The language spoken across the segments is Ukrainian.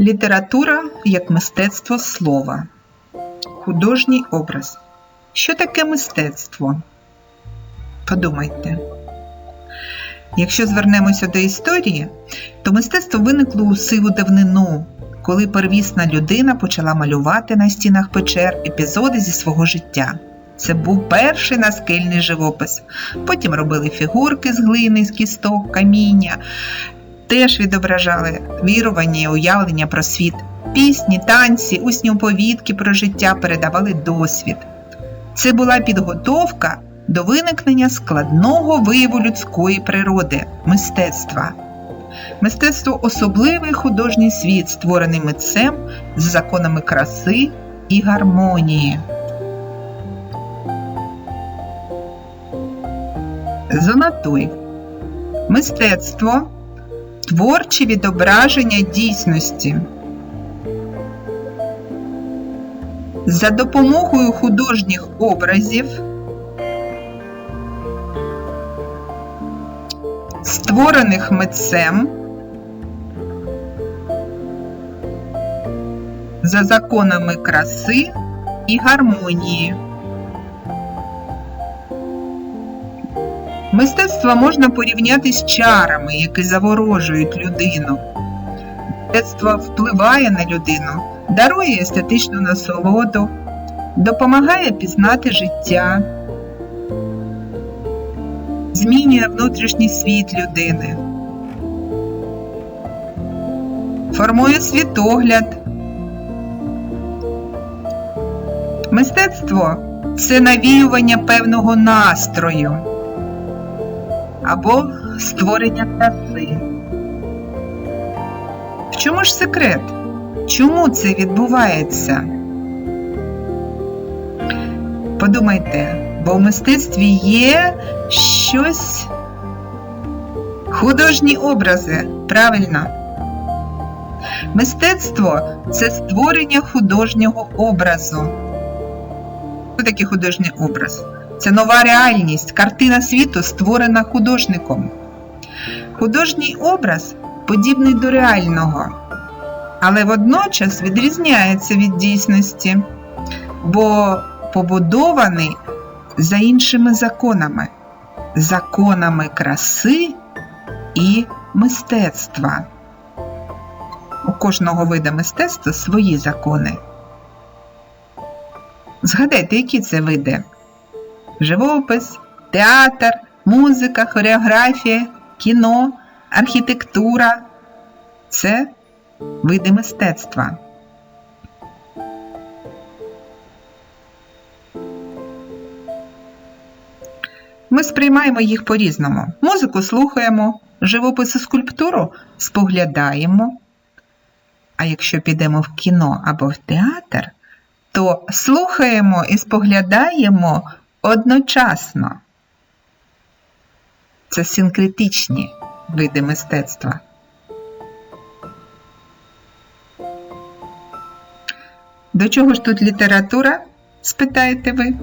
Література як мистецтво слова. Художній образ. Що таке мистецтво? Подумайте. Якщо звернемося до історії, то мистецтво виникло у сиву давнину, коли первісна людина почала малювати на стінах печер епізоди зі свого життя. Це був перший наскельний живопис. Потім робили фігурки з глини, з кісток, каміння, теж відображали вірування і уявлення про світ. Пісні, танці, усні оповідки про життя передавали досвід. Це була підготовка до виникнення складного вияву людської природи мистецтва. Мистецтво особливий художній світ, створений митцем з законами краси і гармонії. Занотуй. Мистецтво творче відображення дійсності. За допомогою художніх образів створених митцем за законами краси і гармонії. Мистецтво можна порівняти з чарами, які заворожують людину. Мистецтво впливає на людину, дарує естетичну насолоду, допомагає пізнати життя, змінює внутрішній світ людини, формує світогляд. Мистецтво це навіювання певного настрою або створення краси. В чому ж секрет? Чому це відбувається? Подумайте, бо в мистецтві є щось художні образи, правильно? Мистецтво це створення художнього образу. Що таке художній образ? Це нова реальність, картина світу, створена художником. Художній образ подібний до реального, але водночас відрізняється від дійсності, бо побудований за іншими законами, законами краси і мистецтва. У кожного вида мистецтва свої закони. Згадайте, які це види? Живопис, театр, музика, хореографія, кіно, архітектура це види мистецтва. Ми сприймаємо їх по-різному. Музику слухаємо, живопис і скульптуру споглядаємо. А якщо підемо в кіно або в театр, то слухаємо і споглядаємо одночасно. Це синкретичні види мистецтва. До чого ж тут література? спитаєте ви?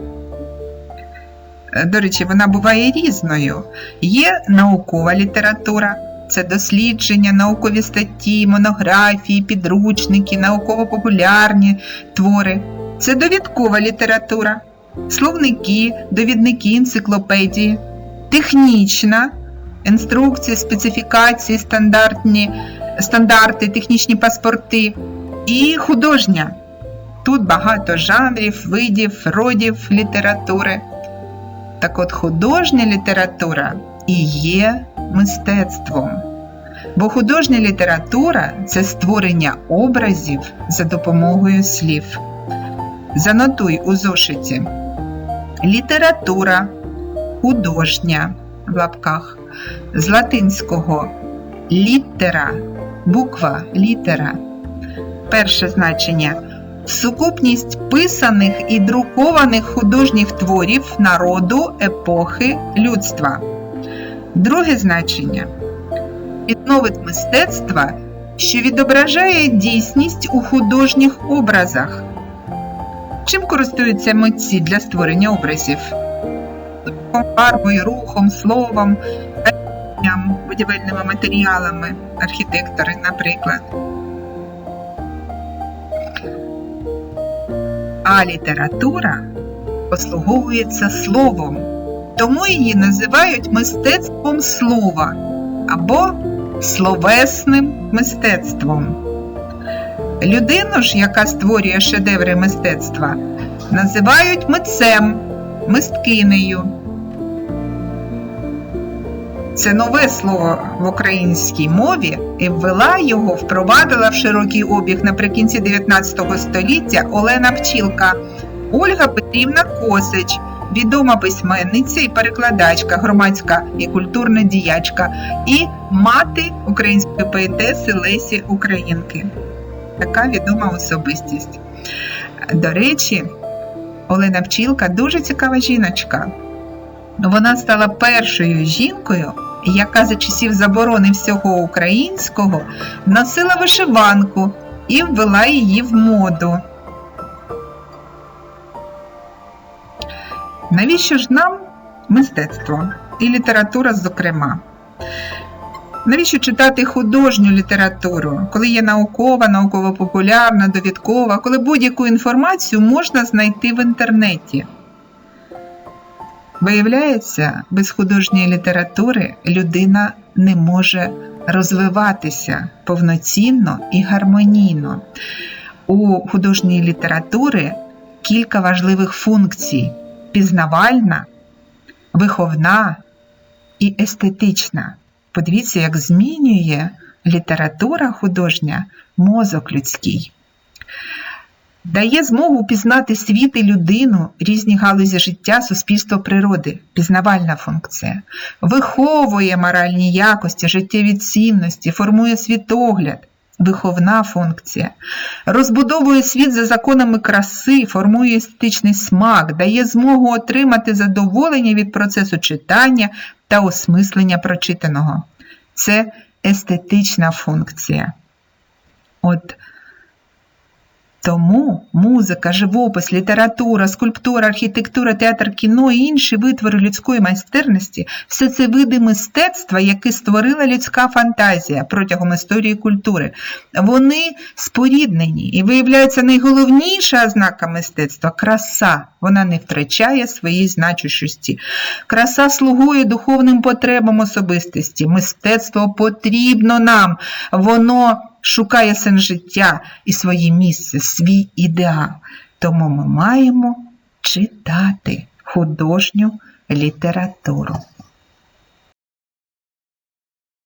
До речі, вона буває різною. Є наукова література, це дослідження, наукові статті, монографії, підручники, науково-популярні твори. Це довідкова література словники, довідники, енциклопедії, технічна, інструкції, специфікації, стандартні, стандарти, технічні паспорти і художня. Тут багато жанрів, видів, родів літератури. Так от художня література і є мистецтвом. Бо художня література це створення образів за допомогою слів. Занотуй у зошиті література, художня в лапках з латинського літера, буква літера. Перше значення сукупність писаних і друкованих художніх творів народу, епохи, людства. Друге значення відновид мистецтва, що відображає дійсність у художніх образах. Чим користуються митці для створення образів? Фарбою, рухом, словом, будівельними матеріалами, архітектори, наприклад. А література послуговується словом, тому її називають мистецтвом слова або словесним мистецтвом. Людину ж, яка створює шедеври мистецтва, називають митцем, мисткинею. Це нове слово в українській мові і ввела його, впровадила в широкий обіг наприкінці 19 століття Олена Пчілка, Ольга Петрівна Косич, відома письменниця і перекладачка, громадська і культурна діячка, і мати української поетеси Лесі Українки. Така відома особистість. До речі, Олена Пчілка дуже цікава жіночка. Вона стала першою жінкою, яка за часів заборони всього українського носила вишиванку і ввела її в моду. Навіщо ж нам мистецтво і література, зокрема? Навіщо читати художню літературу, коли є наукова, науково-популярна, довідкова, коли будь-яку інформацію можна знайти в інтернеті? Виявляється, без художньої літератури людина не може розвиватися повноцінно і гармонійно. У художньої літератури кілька важливих функцій: пізнавальна, виховна і естетична. Подивіться, як змінює література художня мозок людський. Дає змогу пізнати світ і людину, різні галузі життя, суспільство природи, пізнавальна функція, виховує моральні якості, життєві цінності, формує світогляд, виховна функція, розбудовує світ за законами краси, формує естетичний смак, дає змогу отримати задоволення від процесу читання та осмислення прочитаного. Це естетична функція. От тому музика, живопис, література, скульптура, архітектура, театр, кіно і інші витвори людської майстерності все це види мистецтва, які створила людська фантазія протягом історії культури. Вони споріднені і виявляється найголовніша ознака мистецтва краса. Вона не втрачає своєї значущості. Краса слугує духовним потребам особистості. Мистецтво потрібно нам. Воно шукає сенс життя і своє місце, свій ідеал. Тому ми маємо читати художню літературу.